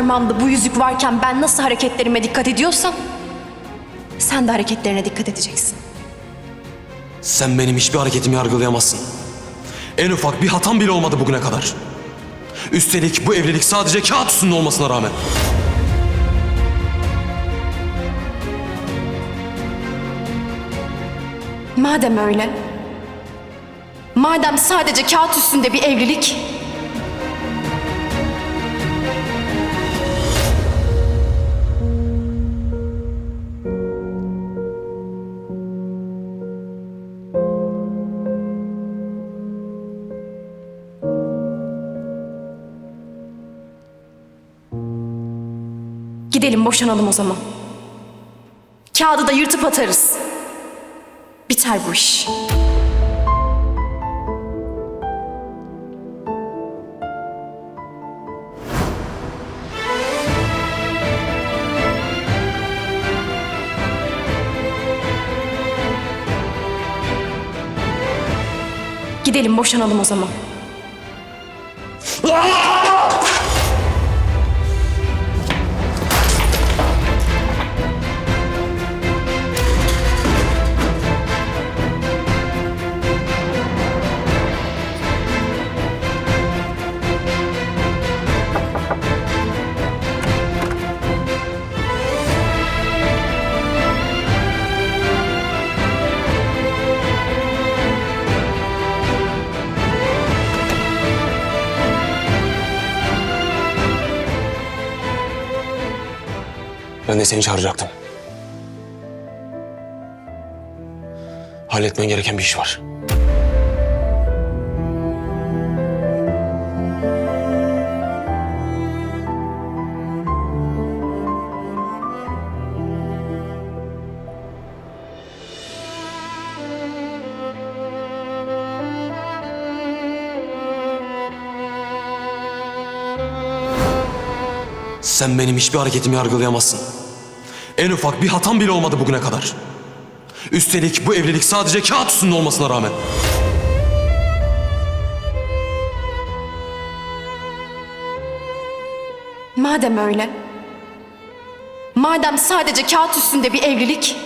parmağımda bu yüzük varken ben nasıl hareketlerime dikkat ediyorsam sen de hareketlerine dikkat edeceksin. Sen benim hiçbir hareketimi yargılayamazsın. En ufak bir hatam bile olmadı bugüne kadar. Üstelik bu evlilik sadece kağıt üstünde olmasına rağmen. Madem öyle, madem sadece kağıt üstünde bir evlilik, gidelim boşanalım o zaman. Kağıdı da yırtıp atarız. Biter bu iş. Gidelim boşanalım o zaman. De seni çağıracaktım. Halletmen gereken bir iş var. Sen benim hiçbir hareketimi yargılayamazsın. En ufak bir hatam bile olmadı bugüne kadar. Üstelik bu evlilik sadece kağıt üstünde olmasına rağmen. Madem öyle, madem sadece kağıt üstünde bir evlilik,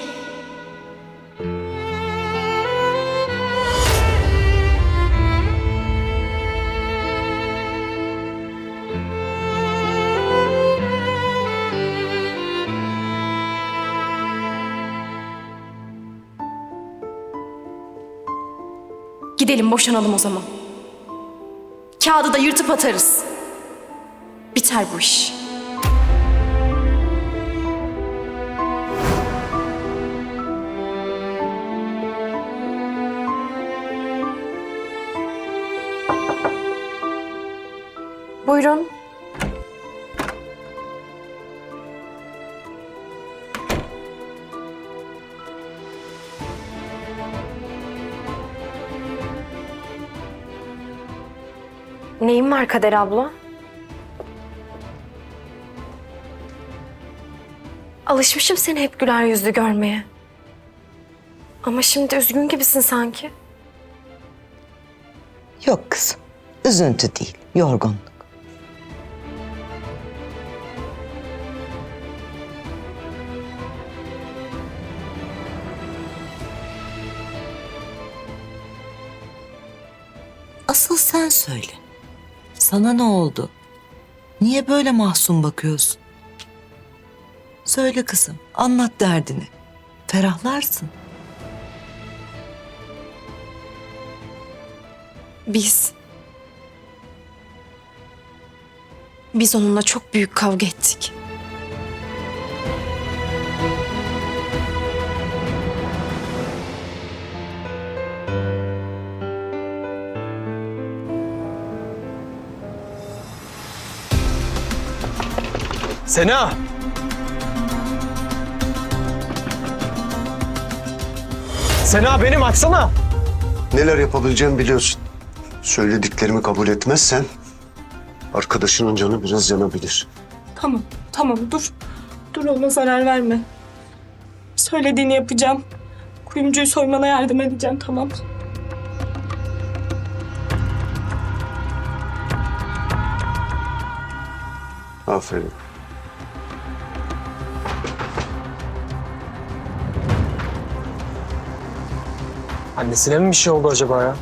gidelim boşanalım o zaman. Kağıdı da yırtıp atarız. Biter bu iş. Buyurun. Neyin var Kader abla? Alışmışım seni hep güler yüzlü görmeye. Ama şimdi üzgün gibisin sanki. Yok kızım. Üzüntü değil, yorgunluk. Asıl sen söyle. Sana ne oldu? Niye böyle mahzun bakıyorsun? Söyle kızım, anlat derdini. Ferahlarsın. Biz... Biz onunla çok büyük kavga ettik. Sena! Sena benim açsana. Neler yapabileceğimi biliyorsun. Söylediklerimi kabul etmezsen arkadaşının canı biraz yanabilir. Tamam, tamam dur. Dur ona zarar verme. Söylediğini yapacağım. Kuyumcuyu soymana yardım edeceğim tamam. Aferin. Annesine mi bir şey oldu acaba ya?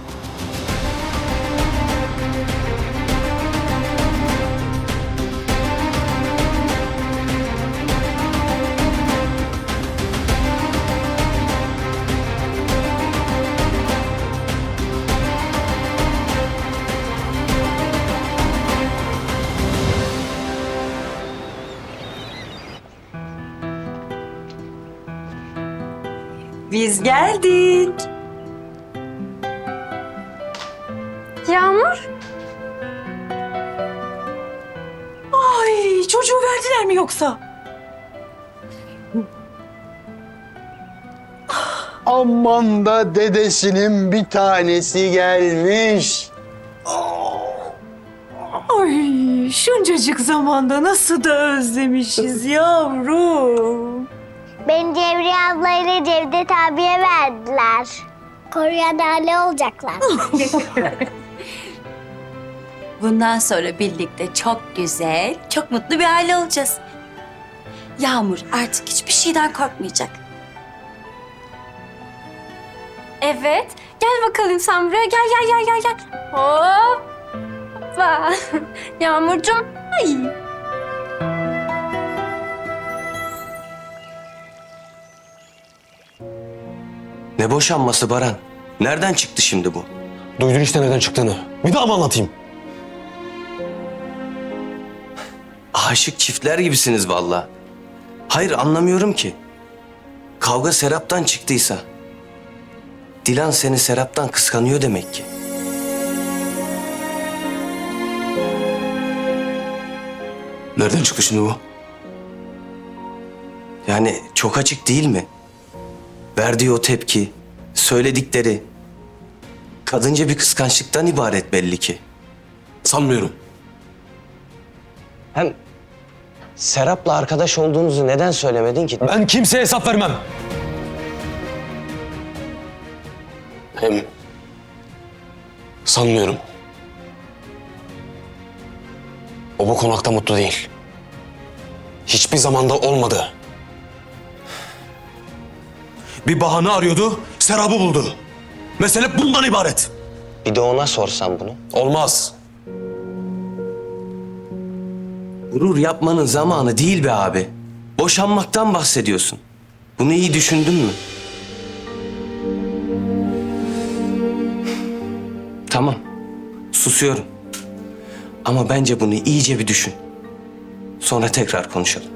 Biz geldik. Yağmur? Ay çocuğu verdiler mi yoksa? Aman da dedesinin bir tanesi gelmiş. Ay şuncacık zamanda nasıl da özlemişiz yavrum. Beni Cevriye ablayla Cevdet abiye verdiler. Koruyan hale olacaklar. Bundan sonra birlikte çok güzel, çok mutlu bir aile olacağız. Yağmur artık hiçbir şeyden korkmayacak. Evet. Gel bakalım sen buraya. Gel gel gel gel gel. Hoppa. Yağmurcuğum. Ay. Ne boşanması Baran? Nereden çıktı şimdi bu? Duydun işte neden çıktığını. Bir daha mı anlatayım? Aşık çiftler gibisiniz vallahi. Hayır anlamıyorum ki. Kavga Serap'tan çıktıysa. Dilan seni Serap'tan kıskanıyor demek ki. Nereden çıktı şimdi bu? Yani çok açık değil mi? Verdiği o tepki, söyledikleri. Kadınca bir kıskançlıktan ibaret belli ki. Sanmıyorum. Hem Serap'la arkadaş olduğunuzu neden söylemedin ki? Ben kimseye hesap vermem. Hem sanmıyorum. O bu konakta mutlu değil. Hiçbir zamanda olmadı. Bir bahane arıyordu, Serap'ı buldu. Mesele bundan ibaret. Bir de ona sorsam bunu. Olmaz. Gurur yapmanın zamanı değil be abi. Boşanmaktan bahsediyorsun. Bunu iyi düşündün mü? Tamam. Susuyorum. Ama bence bunu iyice bir düşün. Sonra tekrar konuşalım.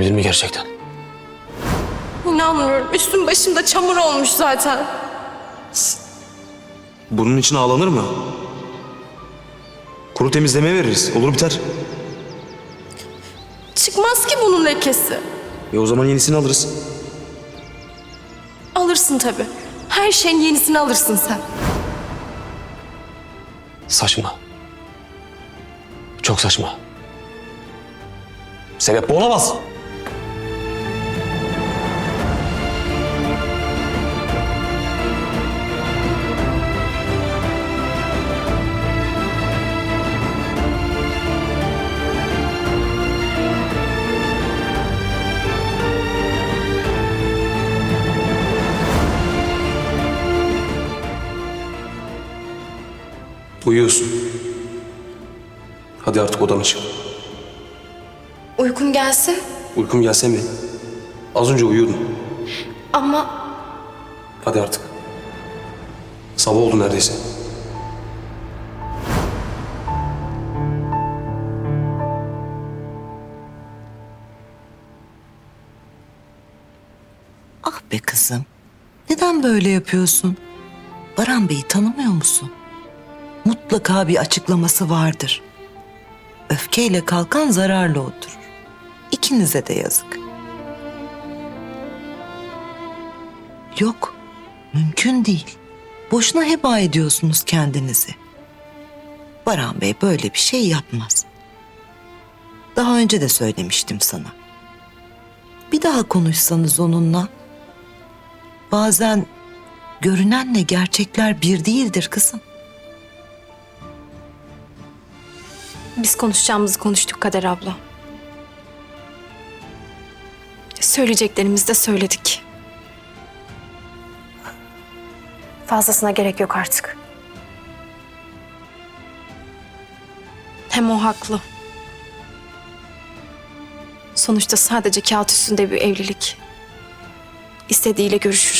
Olabilir mi gerçekten? İnanmıyorum. Üstüm başımda çamur olmuş zaten. Bunun için ağlanır mı? Kuru temizlemeye veririz. Olur biter. Çıkmaz ki bunun lekesi. E o zaman yenisini alırız. Alırsın tabii. Her şeyin yenisini alırsın sen. Saçma. Çok saçma. Sebep bu olamaz. Uyuyorsun. Hadi artık odana çık. Uykum gelsin Uykum gelse mi? Az önce uyuyordun. ama Hadi artık. Sabah oldu neredeyse. Ah be kızım. Neden böyle yapıyorsun? Baran Bey'i tanımıyor musun? Mutlaka bir açıklaması vardır. Öfkeyle kalkan zararla oturur. İkinize de yazık. Yok, mümkün değil. Boşuna heba ediyorsunuz kendinizi. Baran Bey böyle bir şey yapmaz. Daha önce de söylemiştim sana. Bir daha konuşsanız onunla Bazen görünenle gerçekler bir değildir kızım. Biz konuşacağımızı konuştuk Kader abla. Söyleyeceklerimizi de söyledik. Fazlasına gerek yok artık. Hem o haklı. Sonuçta sadece kağıt üstünde bir evlilik. İstediğiyle görüşür.